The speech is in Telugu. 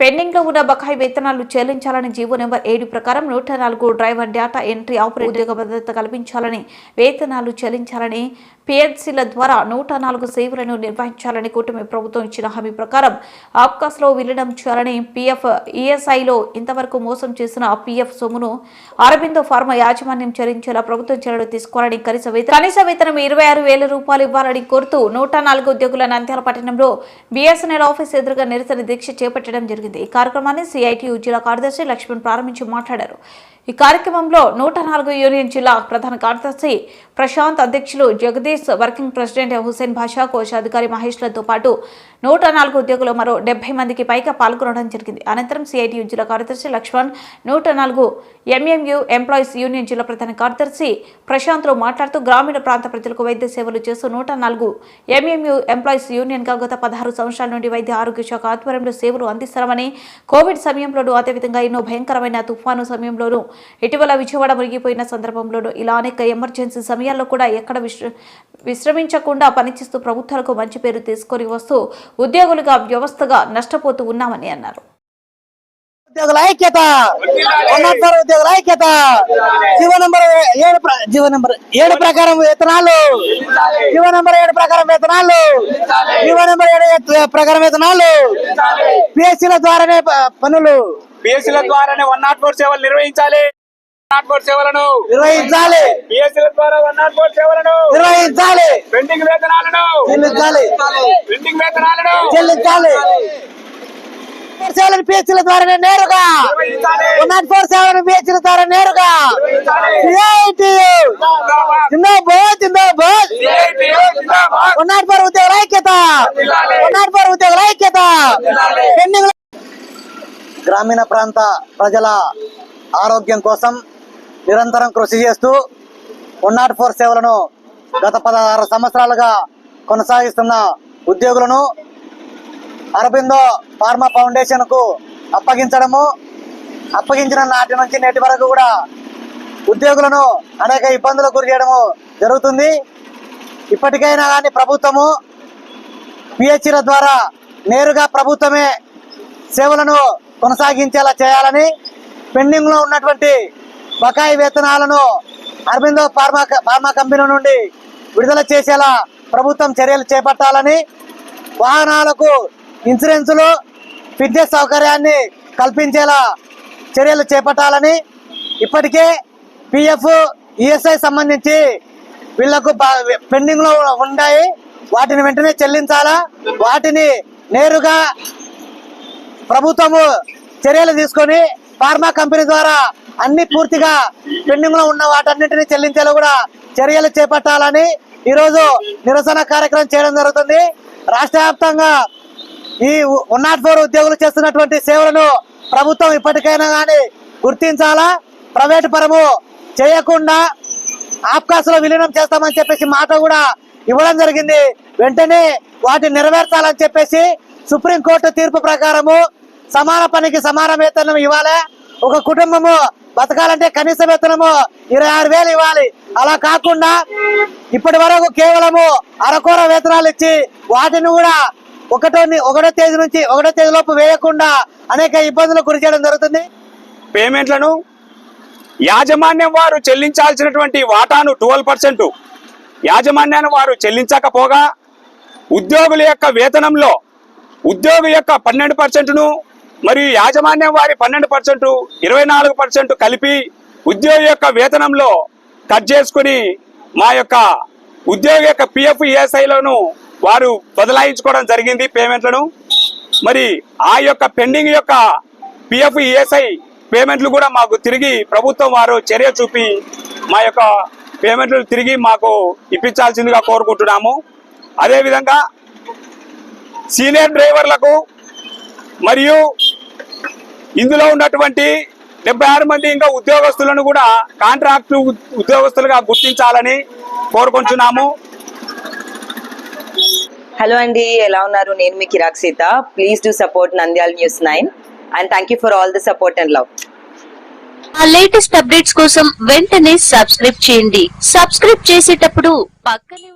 పెండింగ్లో ఉన్న బకాయి వేతనాలు చెల్లించాలని జీవో నెంబర్ ఏడు ప్రకారం నూట నాలుగు డ్రైవర్ డేటా ఎంట్రీ ఆపరేటర్ ఉద్యోగ భద్రత కల్పించాలని వేతనాలు చెల్లించాలని పిఎస్సీల ద్వారా నూట నాలుగు సేవలను నిర్వహించాలని కూటమి ప్రభుత్వం ఇచ్చిన హామీ ప్రకారం ఆబ్కాస్లో విలీనం చేయాలని పిఎఫ్ ఈఎస్ఐలో ఇంతవరకు మోసం చేసిన పిఎఫ్ సొమ్మును అరబిందో ఫార్మా యాజమాన్యం చెల్లించేలా ప్రభుత్వం చర్యలు తీసుకోవాలని కనీస వేతనం కనీస వేతనం ఇరవై ఆరు వేల రూపాయలు ఇవ్వాలని కోరుతూ నూట నాలుగు ఉద్యోగుల నంద్యాల పట్టణంలో బీఎస్ఎన్ఎల్ ఆఫీస్ ఎదురుగా నిరసన దీక్ష చేపట్టడం జరిగింది. ఈ కార్యక్రమాన్ని సిఐటియు జిల్లా కార్యదర్శి లక్ష్మణ్ ప్రారంభించి మాట్లాడారు. ఈ కార్యక్రమంలో నూట నాలుగు యూనియన్ జిల్లా ప్రధాన కార్యదర్శి ప్రశాంత్ అధ్యక్షులు జగదీష్ వర్కింగ్ ప్రెసిడెంట్ హుసేన్ భాషా కోశాధికారి మహేష్లతో పాటు నూట నాలుగు ఉద్యోగులు మరో డెబ్బై మందికి పైగా పాల్గొనడం జరిగింది. అనంతరం సిఐటియు జిల్లా కార్యదర్శి లక్ష్మణ్ నూట నాలుగు ఎంఎంయు ఎంప్లాయీస్ యూనియన్ జిల్లా ప్రధాన కార్యదర్శి ప్రశాంత్లో మాట్లాడుతూ గ్రామీణ ప్రాంత ప్రజలకు వైద్య సేవలు చేస్తూ నూట నాలుగు ఎంఎంయు ఎంప్లాయీస్ యూనియన్గా గత పదహారు సంవత్సరాల నుండి వైద్య ఆరోగ్య శాఖ ఆధ్వర్యంలో సేవలు అందిస్తామని కోవిడ్ సమయంలోనూ అదేవిధంగా ఎన్నో భయంకరమైన తుఫాను సమయంలోనూ ఇటీవల విజయవాడ మునిగిపోయిన సందర్భంలోనూ ఇలా అనేక ఎమర్జెన్సీ సమయాల్లో కూడా ఎక్కడ విశ్ర విశ్రమించకుండా పనిచేస్తూ ప్రభుత్వాలకు మంచి పేరు తీసుకొని వస్తూ ఉద్యోగులుగా వ్యవస్థగా నష్టపోతూ ఉన్నామని అన్నారు. ఉద్యోగుల ఐక్యత! ఉన్నత ఉద్యోగుల ఐక్యత! జీవ నంబర్ ఏడు జీవ నంబర్ ఏడు ప్రకారం వేతనాలు! జీవ నంబర్ ఏడు ప్రకారం వేతనాలు! జీవ నంబర్ ఏడు ప్రకారం వేతనాలు! పిఎస్సీల ద్వారానే ప- పనులు! పిఎస్సీల ద్వారానే వన్ నాట్ ఫోర్ సేవలు నిర్వహించాలి. వన్ నాట్ ఫోర్ సేవలను నిర్వహించాలి. పిఎస్సీల ద్వారా వన్ నాట్ ఫోర్ సేవలను నిర్వహించాలి. పెండింగ్ వేతనాలను చెల్లించాలి. పెండింగ్ వేతనాలను చెల్లించాలి. సేవలను పిహెచ్ల ద్వారా నేరుగా. వన్ నాట్ ఫోర్ సేవలను పిహెచ్ల ద్వారా నేరుగా. CITU. జిందాబాద్. జిందాబాద్ CITU జిందాబాద్. వన్ నాట్ ఫోర్ ఉద్యోగుల ఐక్యత. వన్ నాట్ ఫోర్ ఉద్యోగుల ఐక్యత. పెండింగ్ గ్రామీణ ప్రాంత ప్రజల ఆరోగ్యం కోసం నిరంతరం కృషి చేస్తూ వన్ నాట్ ఫోర్ సేవలను గత పదహారు సంవత్సరాలుగా కొనసాగిస్తున్న ఉద్యోగులను అరబిందో ఫార్మా ఫౌండేషన్కు అప్పగించడము అప్పగించిన నాటి నుంచి నేటి వరకు కూడా ఉద్యోగులను అనేక ఇబ్బందులకు గురి చేయడము జరుగుతుంది. ఇప్పటికైనా కానీ ప్రభుత్వము పిహెచ్ల ద్వారా నేరుగా ప్రభుత్వమే సేవలను కొనసాగించేలా చేయాలని పెండింగ్లో ఉన్నటువంటి బకాయి వేతనాలను అరవిందో ఫార్మా ఫార్మా కంపెనీ నుండి విడుదల చేసేలా ప్రభుత్వం చర్యలు చేపట్టాలని వాహనాలకు ఇన్సూరెన్సులు ఫిట్నెస్ సౌకర్యాన్ని కల్పించేలా చర్యలు చేపట్టాలని ఇప్పటికే పిఎఫ్ ఈఎస్ఐ సంబంధించి వీళ్ళకు పెండింగ్లో ఉన్నాయి వాటిని వెంటనే చెల్లించాలా? వాటిని నేరుగా ప్రభుత్వము చర్యలు తీసుకొని ఫార్మా కంపెనీ ద్వారా అన్ని పూర్తిగా పెండింగ్లో ఉన్న వాటన్నిటిని చెల్లించేలా కూడా చర్యలు చేపట్టాలని ఈరోజు నిరసన కార్యక్రమం చేయడం జరుగుతుంది. రాష్ట్ర వ్యాప్తంగా ఈ వన్ నాట్ ఫోర్ ఉద్యోగులు చేస్తున్నటువంటి సేవలను ప్రభుత్వం ఇప్పటికైనా కానీ గుర్తించాలా? ప్రైవేటు పరము చేయకుండా ఆప్కాసులో విలీనం చేస్తామని చెప్పేసి మాట కూడా ఇవ్వడం జరిగింది. వెంటనే వాటిని నెరవేర్చాలని చెప్పేసి సుప్రీంకోర్టు తీర్పు ప్రకారము సమాన పనికి సమాన వేతనం ఇవ్వాలి. ఒక కుటుంబము బతకాలంటే కనీస వేతనము ఇరవై ఆరు వేలు ఇవ్వాలి. అలా కాకుండా ఇప్పటి వరకు కేవలము అరకూర వేతనాలు ఇచ్చి వాటిని కూడా ఒకటో ఒకటో తేదీ నుంచి ఒకటో తేదీ లోపు వేయకుండా అనేక ఇబ్బందులు గురి చేయడం జరుగుతుంది. పేమెంట్లను యాజమాన్యం వారు చెల్లించాల్సినటువంటి వాటాను ట్వెల్వ్ పర్సెంట్ యాజమాన్యాన్ని వారు చెల్లించకపోగా ఉద్యోగుల యొక్క వేతనంలో ఉద్యోగి యొక్క పన్నెండు పర్సెంట్ను మరియు యాజమాన్యం వారి పన్నెండు పర్సెంట్ ఇరవై నాలుగు పర్సెంట్ కలిపి ఉద్యోగి యొక్క వేతనంలో కట్ చేసుకుని మా యొక్క ఉద్యోగి యొక్క పిఎఫ్ ఈఎస్ఐలను వారు బదలాయించుకోవడం జరిగింది పేమెంట్లను. మరి ఆ యొక్క పెండింగ్ యొక్క పిఎఫ్ ఈఎస్ఐ పేమెంట్లు కూడా మాకు తిరిగి ప్రభుత్వం వారు చర్య చూపి మా యొక్క పేమెంట్లు తిరిగి మాకు ఇప్పించాల్సిందిగా కోరుకుంటున్నాము. అదేవిధంగా సీనియర్ డ్రైవర్లకు మరియు ఇందులో ఉన్నటువంటి డెబ్బై ఆరు మంది ఇంకా ఉద్యోగస్తులను కూడా కాంట్రాక్ట్ ఉద్యోగస్తులుగా గుర్తించాలని కోరుకుంటున్నాము హలో అండి ఎలా ఉన్నారు? నేను మీ కిరాక్ Sita. Please do support Nandyal news nine and thank you for all the support and love ఆ లేటెస్ట్ అప్డేట్స్ కోసం వెంటనే సబ్స్క్రైబ్ చేయండి. సబ్స్క్రైబ్ చేసేటప్పుడు పక్కనే